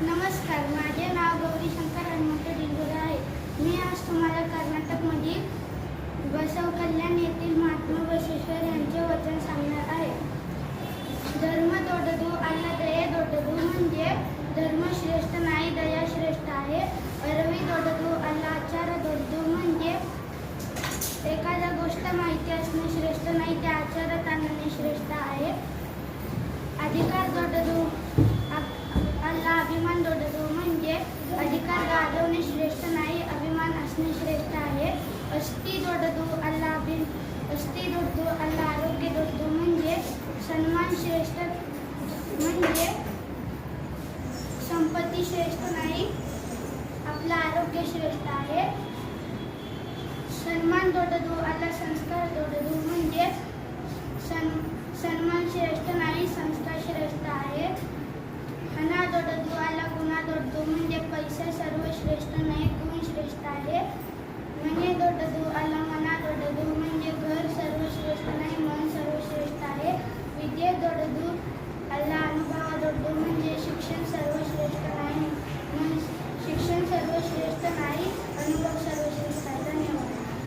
नमस्कार माझे नाव गौरी शंकर हनुमंत डिंडोरे आहे. मी आज तुम्हाला कर्नाटकमधील बसव दौड़ अल अल्ला अभि दौड़ अल अल्ला आरोग्य दोडदू म्हणजे सन्मान श्रेष्ठ म्हणजे संपत्ती श्रेष्ठ नहीं आपलं आरोग्य श्रेष्ठ आहे सन्मान दोडदू अल संस्कार दोडदू ದೊಡ್ಡದು ಎಲ್ಲ ಅನುಭವ ದೊಡ್ಡದು